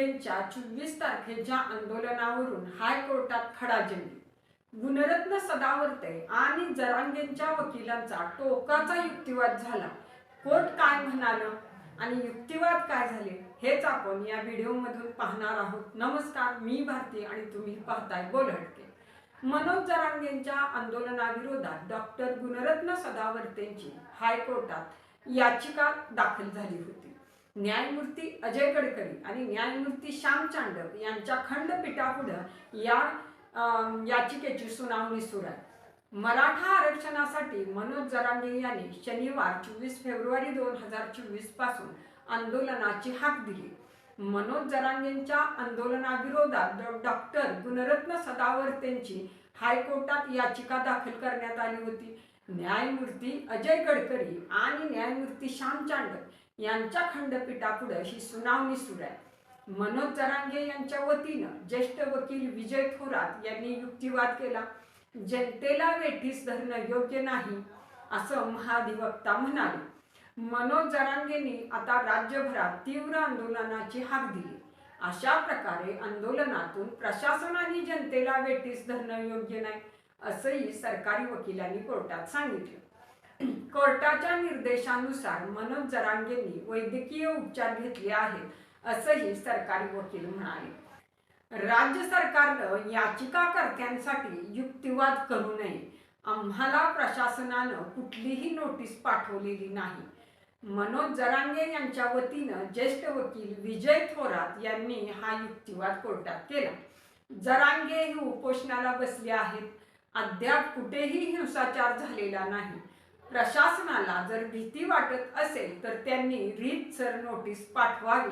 जरांगेंच्या चोवीस तारखेच्या आंदोलनावरून हायकोर्टात खडाजंगी गुणरत्न सदावर्ते आणि जरांगेंच्या वकिलांचा टोकाचा युक्तिवाद झाला. कोर्ट काय म्हणालं आणि युक्तिवाद काय झाले हेच आपण या व्हिडिओमधून पाहणार आहोत. नमस्कार मी भारती आणि तुम्ही पाहताय बोलहटके. मनोज जरांगेंच्या आंदोलनाविरोधात डॉक्टर गुणरत्न सदावर्तेंची हायकोर्टात याचिका दाखल झाली होती. न्यायमूर्ती अजय गडकरी आणि न्यायमूर्ती श्याम चांडक यांच्या खंडपीठापुढं या याचिकेची सुनावणी सुरू आहे. मराठा आरक्षणासाठी मनोज जरांगे यांनी शनिवार चोवीस फेब्रुवारी दोन हजार चोवीसपासून आंदोलनाची हाक दिली. मनोज जरांगेंच्या आंदोलनाविरोधात डॉक्टर गुणरत्न सदावर्तेंची हायकोर्टात याचिका दाखल करण्यात आली होती. न्यायमूर्ती अजय गडकरी आणि न्यायमूर्ती श्याम चांडक यांच्या खंडपीठापुढे ही सुनावणी सुरू आहे. मनोज जरांगे यांच्या वतीनं ज्येष्ठ वकील विजय थोरात यांनी युक्तिवाद केला. जनतेला वेठीस धरणं योग्य नाही असं महाधिवक्ता म्हणाले. मनोज जरांगेंनी आता राज्यभरात तीव्र आंदोलनाची हाक दिली. अशा प्रकारे आंदोलनातून प्रशासनाने जनतेला वेठीस धरणं योग्य नाही असंही सरकारी वकिलांनी कोर्टात सांगितलं. कोर्टाच्या निर्देशानुसार मनोज जरांगेंनी वैद्यकीय उपचार घेतले आहेत असंही सरकारी वकील म्हणाले. राज्य सरकारनं याचिकाकर्त्यांसाठी युक्तिवाद करू नये. आम्हाला प्रशासनानं कुठलीही नोटीस पाठवलेली नाही. मनोज जरांगे यांच्या वतीनं ज्येष्ठ वकील विजय थोरात यांनी हा युक्तिवाद कोर्टात केला. जरांगे हे उपोषणाला बसले आहेत. अद्याप कुठेही हिंसाचार झालेला नाही. प्रशासनाला जर भीती वाटत असेल तर त्यांनी रीतसर नोटीस पाठवावी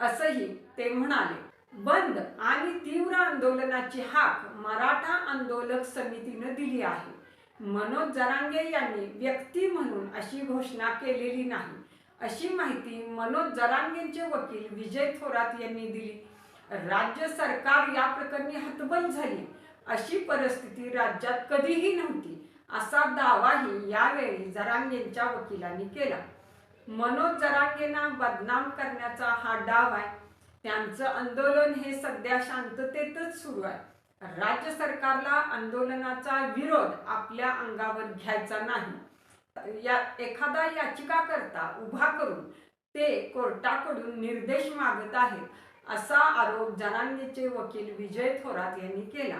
असंही ते म्हणाले. बंद आणि तीव्र आंदोलनाची हाक मराठा आंदोलक समितीनं दिली आहे. मनोज जरांगे यांनी व्यक्ती म्हणून अशी घोषणा केलेली नाही. अशी माहिती मनोज जरांगेंचे वकील विजय थोरात यांनी दिली. राज्य सरकार या प्रकरणी हतबल झाली. अशी परिस्थिती राज्यात कधीही नव्हती. असा दावाही यावेळी जरांगेंच्या वकिलांनी केला. मनोज जरांगेंना बदनाम करण्याचा हा डाव आहे. त्यांचं आंदोलन हे सध्या शांततेतच सुरू आहे. राज्य सरकारला आंदोलनाचा विरोध आपल्या अंगावर घ्यायचा नाही. या एखादा याचिकाकर्ता उभा करून ते कोर्टाकडून निर्देश मागत आहेत असा आरोप जरांगेचे वकील विजय थोरात यांनी केला.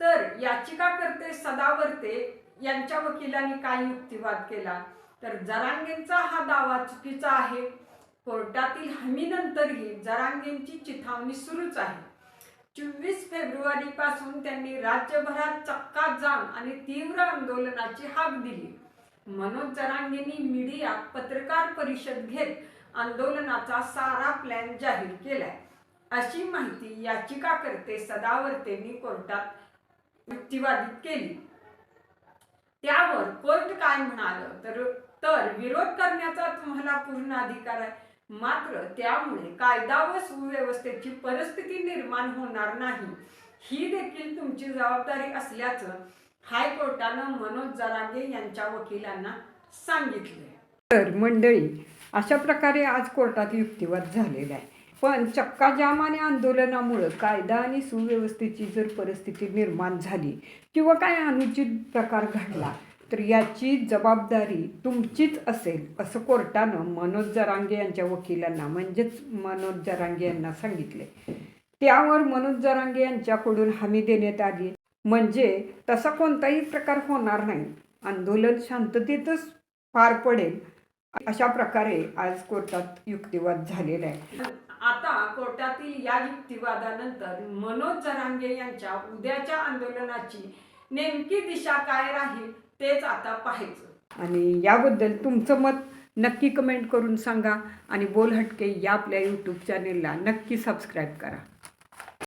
तर याचिकाकर्ते सदावर्ते यांच्या वकिलांनी काय युक्तिवाद केला? तर जरांगेंचा हा दावा चुकीचा आहे. कोर्टातील हमीनंतरही जरांगेंची चिथावणी सुरूच आहे. चोवीस फेब्रुवारी पासून त्यांनी राज्यभरात चक्का जाम आणि तीव्र आंदोलनाची हाक दिली. मनोज जरांगेंनी मीडियात पत्रकार परिषद घेत आंदोलनाचा सारा प्लॅन जाहीर केलाय. अशी माहिती याचिकाकर्ते सदावर्तेंनी कोर्टात युक्तिवादित केली. त्यावर कोर्ट काय म्हणालं? तर तर विरोध करण्याचा तुम्हाला पूर्ण अधिकार आहे. मात्र त्यामुळे कायदा व सुव्यवस्थेची परिस्थिती निर्माण होणार नाही. ही देखील तुमची जबाबदारी असल्याचं हायकोर्टानं मनोज जरांगे यांच्या वकिलांना सांगितले तर मंडळी अशा प्रकारे आज कोर्टात युक्तिवाद झालेला आहे. पण चक्काजाम आणि आंदोलनामुळं कायदा आणि सुव्यवस्थेची जर परिस्थिती निर्माण झाली किंवा काय अनुचित प्रकार घडला तर याची जबाबदारी तुमचीच असेल असं कोर्टानं मनोज जरांगे यांच्या वकिलांना म्हणजेच मनोज जरांगे यांना सांगितले. त्यावर मनोज जरांगे यांच्याकडून हमी देण्यात आली. म्हणजे तसा कोणताही प्रकार होणार नाही. आंदोलन शांततेतच पार पडेल अशा प्रकारे आज कोर्टात युक्तिवाद झालेला आहे. आता कोर्टातील या युक्तिवादानंतर मनोज जरांगे यांच्या उद्याच्या आंदोलनाची नेमकी दिशा काय राहील तेच आता पाहायचं. आणि याबद्दल तुमचं मत नक्की कमेंट करून सांगा आणि बोल हटके या आपल्या यूट्यूब चॅनेलला नक्की सबस्क्राईब करा.